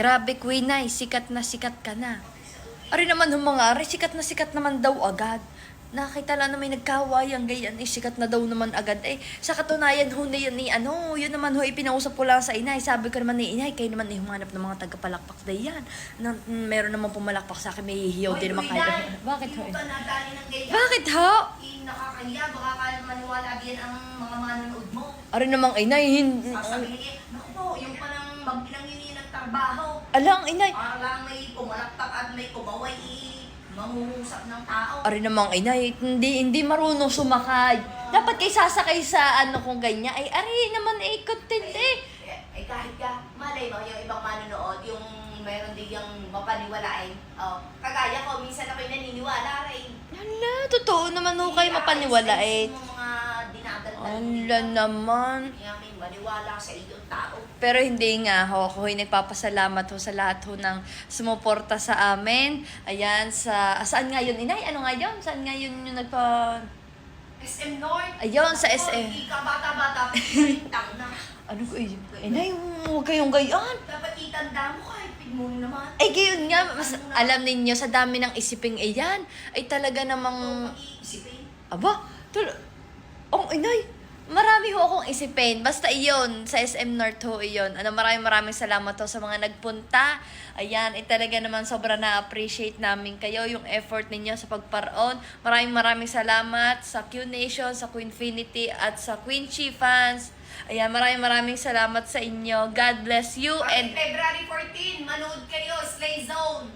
Grabe, Ay, sikat na sikat ka na. Ari naman hong mga ari, sikat na sikat naman daw agad. Nakita lang na may nagkawayan, gayan, eh, sikat na daw naman agad. Eh, sa katunayan ho na yun ni ano, yun naman ho, ipinausap ko lang sa inay. Sabi ko naman ni inay, kayo naman eh, humanap ng mga tagapalakpak na yan. Na, mm, meron naman pumalakpak sa akin, may hihiyaw din naman kayo. Bakit ho? Bakit ho? Eh, nakakahiya. Baka ka maniwala din ang mga manonood mo. Ari namang inay, hindi. Sasabihin, naku po, yung palang magbilang yun yung nagtrabaho. Alang inay, Para lang may pumalakpak at may kumaway, eh, mangungusap ng tao. Ari namang inay, hindi, hindi marunong sumakay. Dapat kay sasakay sa ano kung ganyan. Ay, ari naman eh, content eh. Eh, eh, kahit ka, malay mo, yung ibang manonood, yung meron din yung mapaniwalain. Oh, kagaya ko, minsan ako'y naniniwala rin. Hala, totoo naman ho kayo mapaniwala eh. Hala naman. May maniwala sa iyong tao. Pero hindi nga ho, ako ay nagpapasalamat ho sa lahat ho ng sumuporta sa amin. Ayan, sa, saan nga yun, inay? Ano nga yun? Saan nga yun yung nagpa... SM North. Ayun, sa Ako, SM. Hindi ka bata-bata, tang na. Ano ko eh? Inay, huwag kayong gayan. Dapat itanda mo kahit mo naman. Ay, gayon nga, mas, alam ninyo, sa dami ng isiping iyan, ay talaga namang Pag-iisipin. Aba, tul... Ang inay, marami ho akong isipin. Basta iyon, sa SM North ho iyon. Ano, maraming maraming salamat ho sa mga nagpunta. Ayan, ay talaga naman sobra na-appreciate namin kayo, yung effort ninyo sa pagparoon. Maraming maraming salamat sa Q Nation, sa Queenfinity, at sa Queen Chi fans. Ayan, maraming maraming salamat sa inyo. God bless you and... And February 14, manood kayo, Slay Zone.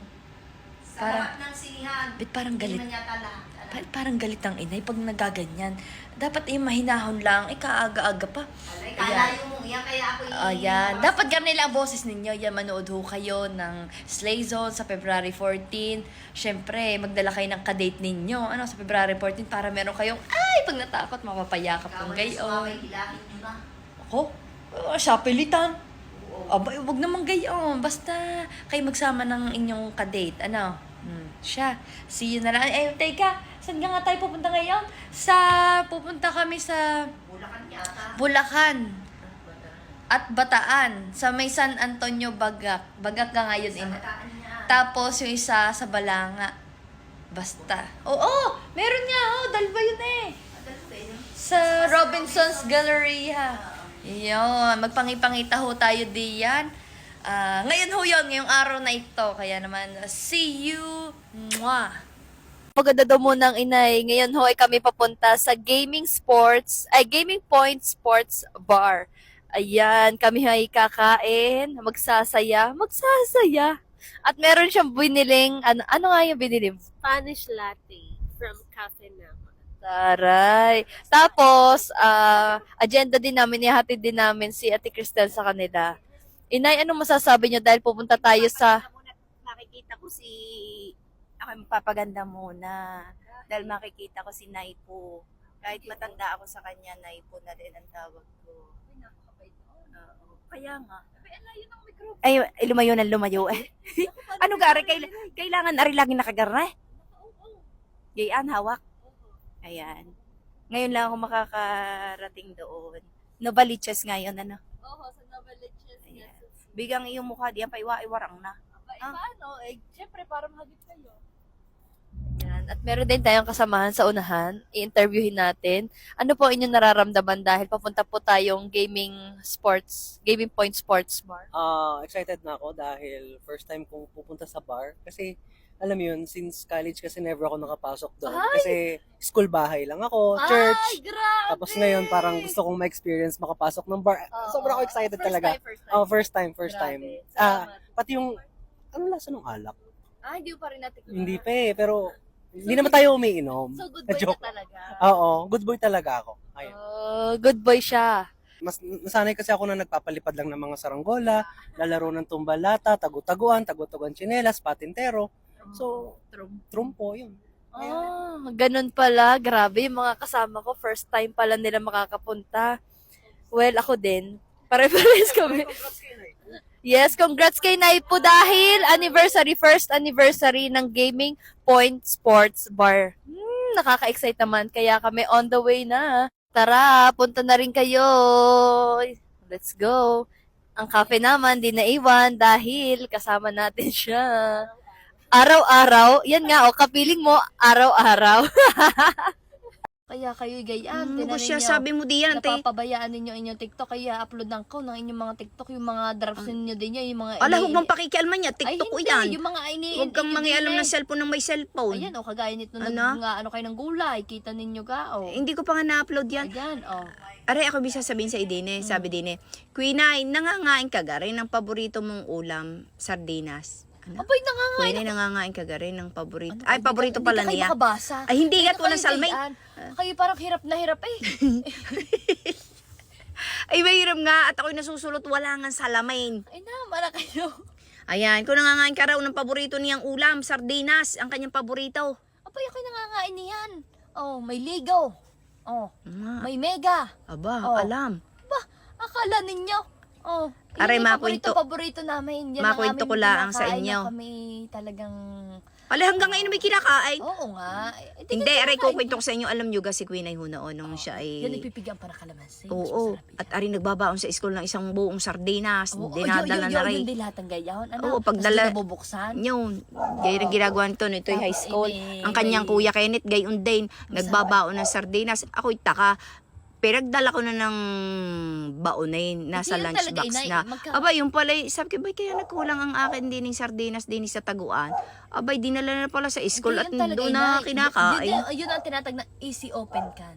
Sa Parang- lahat ng sinihan. Bit parang galit. Hindi man yata lahat. Pa- parang galit ang inay pag nagaganyan. Dapat eh, mahinahon lang. Eh, kaaga-aga pa. Alay, kalayo mo, yan kaya ako Ayan. Dapat ganun nila ang boses ninyo. Yan, manood ho kayo ng Slay Zone sa February 14. Siyempre, magdala kayo ng kadate ninyo. Ano, sa February 14 para meron kayong, ay, pag natakot, mapapayakap ng gayon. Ako? Uh, siya pilitan. Oo. Aba, wag naman gayon. Basta kayo magsama ng inyong kadate. Ano? Siya. See you na lang. Eh, teka. Saan nga nga tayo pupunta ngayon? Sa, pupunta kami sa Bulacan yata. Bulacan at Bataan. Sa may San Antonio, Bagak. Bagak ka ngayon. Sa niya. Tapos yung isa sa Balanga. Basta. Oo, meron nga. Oh, dalawa yun eh. Eh? Sa Robinson's Galleria. Yun, magpangipangita ho tayo diyan. Ah, ngayon ho yun, ngayong araw na ito. Kaya naman, see you. Mwah! Maganda daw muna ang inay. Ngayon ho ay kami papunta sa Gaming Sports, ay Gaming Point Sports Bar. Ayan, kami ay kakain, magsasaya, magsasaya. At meron siyang biniling, ano, ano nga yung binili mo? Spanish latte from Cafe Nama. Taray. Tapos, ah, agenda din namin, ihatid din namin si Ate Cristel sa kanila. Inay, ano masasabi nyo dahil pupunta tayo sa... Makikita ko si... Ako magpapaganda muna. Dahil makikita ko si Naipo. Kahit matanda ako sa kanya, Naipo na rin ang tawag ko. Oo. Kaya nga. Ay, ay, lumayo na lumayo. ano gari? Kail- kailangan ari lagi nakagarna eh. Gayaan, hawak. Ayan. Ngayon lang ako makakarating doon. Novaliches ngayon, ano? Oo, sa Novaliches. Ayan. Bigang iyong mukha diyan pa iwa-iwarang na. Eh, paano? Eh, syempre, para mahagip kayo. Yan. At meron din tayong kasamahan sa unahan. I-interviewin natin. Ano po inyong nararamdaman dahil papunta po tayong gaming sports, gaming point sports bar? Ah, excited na ako dahil first time kong pupunta sa bar kasi alam mo yun, since college kasi never ako nakapasok doon. Ay! Kasi school bahay lang ako, church. Ay, grabe! Tapos ngayon parang gusto kong ma-experience makapasok ng bar. Oo. Sobrang ako excited First talaga. time, first time. Oh, first time, first Grabe. time. Salamat. Ah, pati yung ano lasa ng alak? Ah, hindi ko pa rin natin. Hindi pa eh, pero hindi naman tayo umiinom. So, good boy Joke. ka talaga. Oo, good boy talaga ako. Ayun. Oh, good boy siya. Mas nasanay kasi ako na nagpapalipad lang ng mga saranggola, lalaro ng tumbalata, tagu-taguan, tagu-taguan tsinelas, patintero. So, trumpo, yun. Ah, ganun pala. Grabe, yung mga kasama ko, first time pala nila makakapunta. Well, ako din. Pare-pares kami. Yes, congrats kay Naipo dahil anniversary, first anniversary ng Gaming Point Sports Bar. Hmm, nakaka-excite naman. Kaya kami on the way na. Tara, punta na rin kayo. Let's go. Ang kape naman, di naiwan dahil kasama natin siya. Araw-araw, yan nga, o kapiling mo, araw-araw. Kaya kayo gayaan. Ano tinan ko siya, sabi mo diyan, te. Napapabayaan ninyo inyong TikTok kaya upload ng ko ng inyong mga TikTok yung mga drafts ninyo din yun, yung mga Ala, huwag mong pakikialman niya. TikTok ko yan. yung mga ini Huwag kang mangialam ng cellphone ng may cellphone. Ayan, o kagaya nito Ano? ano? nga ano kayo ng gulay, kita ninyo ka, o. Hindi ko pa nga na-upload yan. Ayan, o. Aray, ako bisa sabihin sa Idine. Sabi din eh, Queen Ay, nangangain ka ga rin ng paborito mong ulam, sardinas. Ano? Abay, nangangain Ay, nangangain ka ga rin ng paborito. Ano, Ay, hindi paborito pala hindi ka niya. kayo makabasa. Ay, hindi Hindi gat ka walang salmay. gayaan. Kayo parang hirap na hirap eh. Ay, mahirap nga. At ako'y nasusulot, wala nga salamin. Ay na, mala kayo. Ayan, kung nangangain ka raw ng paborito niyang ulam, sardinas, ang kanyang paborito. Abay, ako'y nangangain niyan. Oh, may ligaw. Oh, Nga. may mega. Aba, Oh. alam. Ba, akala ninyo. Oh, Aray, yung makwento- paborito, paborito namin. Yan ang makwento aming ko lang sa kinakain inyo. na Kami talagang... Ala, hanggang ngayon may kinakain. Oo nga. Eh, Hindi, aray ko kinakain. kwento ko sa inyo. Alam nyo ga si Queen ay hunoon nung siya ay... Yan, ipipigan para kalamansi. Mas Oo. masarap At yan. ari nagbabaon sa school ng isang buong sardinas. Oo, dinadala yun, na rin. Yun, din lahat ng gayaon. Ano? Oo, pag Tapos nabubuksan. Yun. Gaya rin ginagawa nito nito high Tapos school. ini- Ang kanyang kuya Kenneth, gayon din. Nagbabaon ng sardinas. Ako'y taka. Pinagdala ko na ng baonin. Nasa Hindi talaga, lunchbox inay. na. Magka- Aba, yung pala, sabi ko, ba kaya nagkulang ang akin din ng sardinas din sa taguan? Abay, dinala na pala sa school at Hindi, yun talaga, doon na inay. kinakain. Yun, yun, yun ang tinatag na easy open can.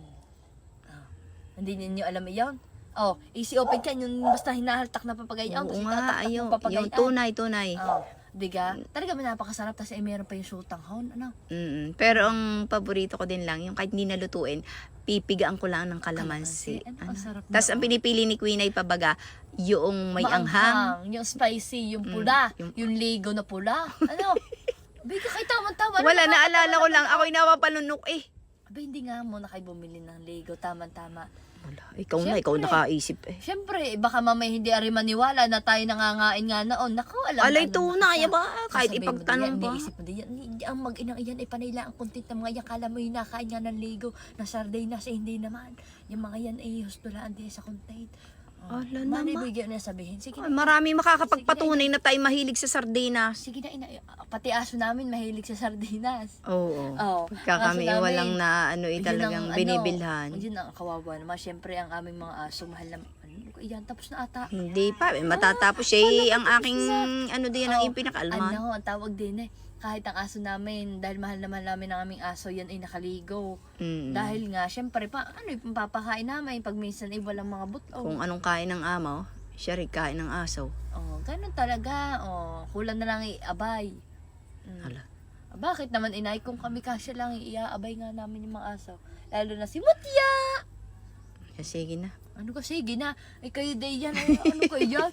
Ah, hindi ninyo alam yun? Oh, easy open can, yung basta hinahaltak na papagayon. Oo nga, ayun. Yung tunay, tunay. Oh, diga? Talaga may napakasarap. Tapos eh, meron pa yung sutang hon. Ano? Mm, pero ang paborito ko din lang, yung kahit hindi nalutuin, pipigaan ko lang ng kalamansi. Ano, Ano? ang sarap Tapos ang pinipili ni Queen ay pabaga, yung may anghang. Maanghang, Yung spicy, yung pula. yung- yung, ligo na pula. Ano? Bigla kay tama-tama. Wala, Ano, naalala ko lang, ako'y nawapalunok eh. Aba, hindi nga mo na kayo bumili ng ligo. Tama-tama. Wala, ikaw na, ikaw Siyempre. nakaisip eh. Siyempre, baka mamay hindi ari maniwala na tayo nangangain nga noon. Naku, alam Alay tunay, ba? Kahit ipagtanong ba? Hindi, isip mo diyan. Hindi, ang mag-inang iyan ay panay lang ang content ng mga yan. Kala mo yung nakain nga ng ligo, na sardinas, eh, hindi naman. Yung mga yan ay hustulaan din sa content. Oh, Ala mali naman. bigyan na sabihin. Sige Ay, na, marami makakapagpatunay na tayo mahilig sa sardinas. sige na, ina, pati aso namin mahilig sa sardinas. Oo. Oh, Pagka kami namin, walang na ano eh, talagang ang, binibilhan. Ano, yun ang kawawa naman. Siyempre, ang aming mga aso, mahal na, ano, iyan, tapos na ata. Hindi pa, eh, matatapos siya eh, ang aking ano din ang Oh, ipinakalman. Ano, ang tawag din eh. Kahit ang aso namin, dahil mahal naman namin ang aming aso, yan ay nakaligo. Mm. Dahil nga, syempre, pa, ano yung papakain namin pag minsan ay walang mga buto. Kung anong kain ng amaw, siya rin kain ng aso. Oh, ganun talaga. Oh, kulang na lang iabay. Mm. Hala. Ah, Bakit naman inay kung kami kasya lang iaabay nga namin yung mga aso. Lalo na si Mutya. Sige na. Ano ka sige na? Ay kayo day yan. Ay, ano kayo yan?